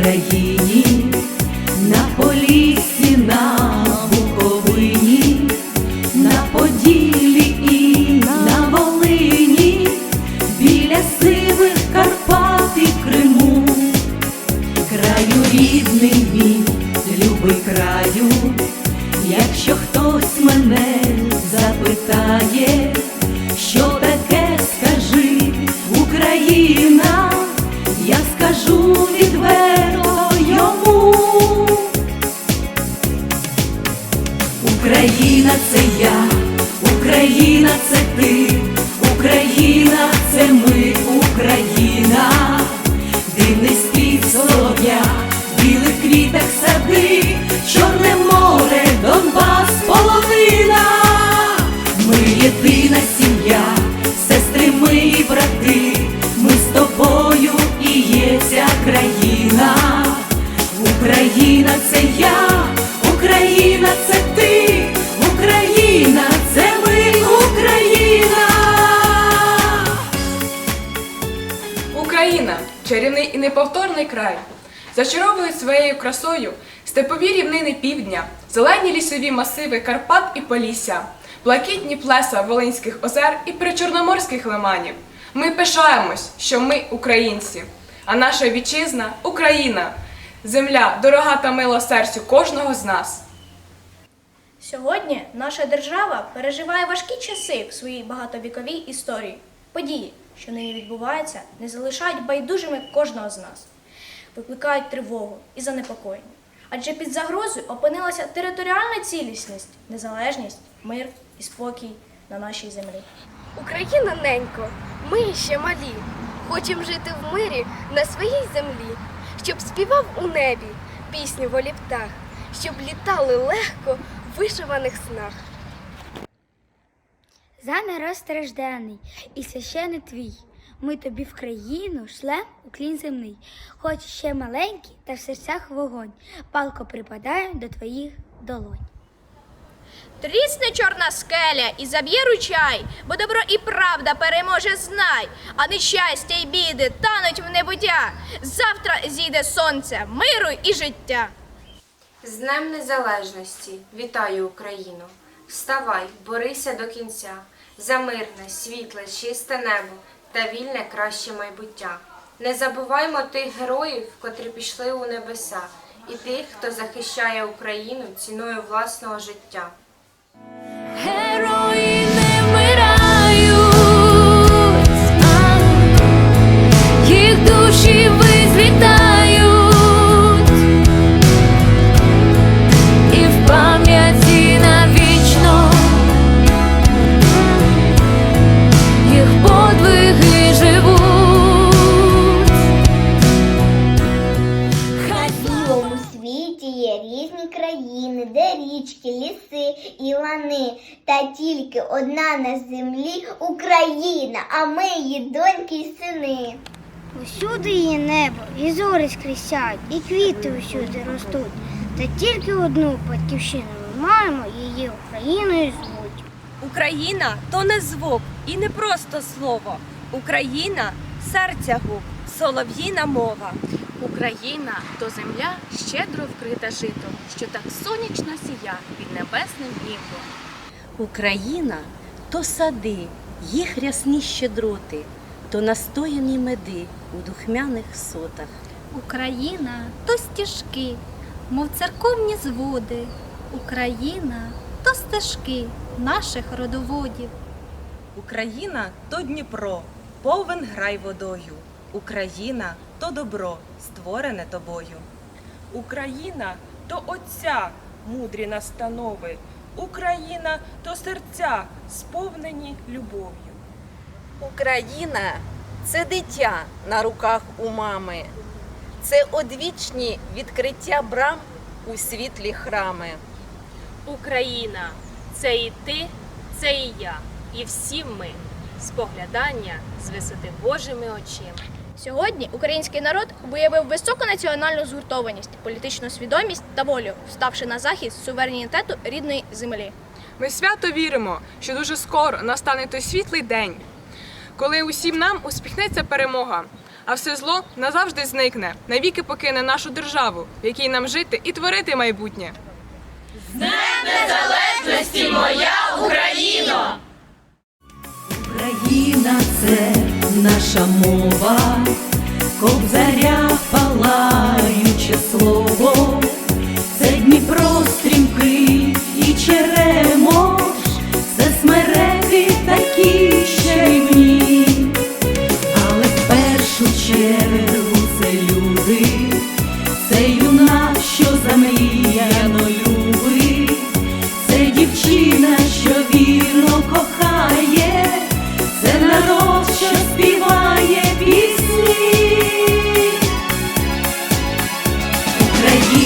Україні, на полісі, на Буковині, на Поділлі і на Волині, біля сивих Карпат і Криму, краю рідний мій, любий краю, якщо хтось мене запитає, чарівний і неповторний край. Зачаровує своєю красою степові рівнини півдня, зелені лісові масиви Карпат і Полісся, блакитні плеса Волинських озер і причорноморських лиманів. Ми пишаємось, що ми українці, а наша вітчизна Україна, земля дорога та мила серцю кожного з нас. Сьогодні наша держава переживає важкі часи в своїй багатовіковій історії. Події, що нині відбуваються, не залишають байдужими кожного з нас, викликають тривогу і занепокоєння. Адже під загрозою опинилася територіальна цілісність, незалежність, мир і спокій на нашій землі. Україна ненько, ми ще малі, хочем жити в мирі на своїй землі, щоб співав у небі пісню волі птах, щоб літали легко в вишиваних снах. За народ стражданий і священий твій. Ми тобі в країну шлем уклін земний, хоч ще маленький, та в серцях вогонь, палко припадає до твоїх долонь. Трісне чорна скеля і заб'є ручай, бо добро і правда переможе знай, а нещастя й біди тануть в небуття. Завтра зійде сонце, миру і життя. З Днем Незалежності вітаю Україну! Вставай, борися до кінця за мирне, світле, чисте небо та вільне краще майбуття. Не забуваймо тих героїв, котрі пішли у небеса, і тих, хто захищає Україну ціною власного життя. Герої річки, ліси і лани. Та тільки одна на землі Україна, а ми її доньки й сини. Усюди є небо, і зорі скрізь і квіти усюди ростуть. Та тільки одну батьківщину ми маємо, її Україною звуть. Україна то не звук і не просто слово. Україна серця губ, солов'їна мова. Україна то земля щедро вкрита житом, що так сонячно сія під небесним небом. Україна то сади, їх рясні щедроти, то настояні меди у духмяних сотах. Україна то стіжки, мов церковні зводи. Україна то стежки наших родоводів. Україна то Дніпро, повен грай водою. Україна то добро, створене тобою. Україна то Отця, мудрі настанови. Україна то серця, сповнені любов'ю. Україна це дитя на руках у мами, це одвічні відкриття брам у світлі храми. Україна це і ти, це і я, і всі ми споглядання з висоти Божими очима. Сьогодні український народ виявив високу національну згуртованість, політичну свідомість та волю, ставши на захист суверенітету рідної землі. Ми свято віримо, що дуже скоро настане той світлий день, коли усім нам успіхнеться перемога, а все зло назавжди зникне, навіки покине нашу державу, в якій нам жити і творити майбутнє. Незалежності моя Україна це наша мова, кобзаря палаюче слово,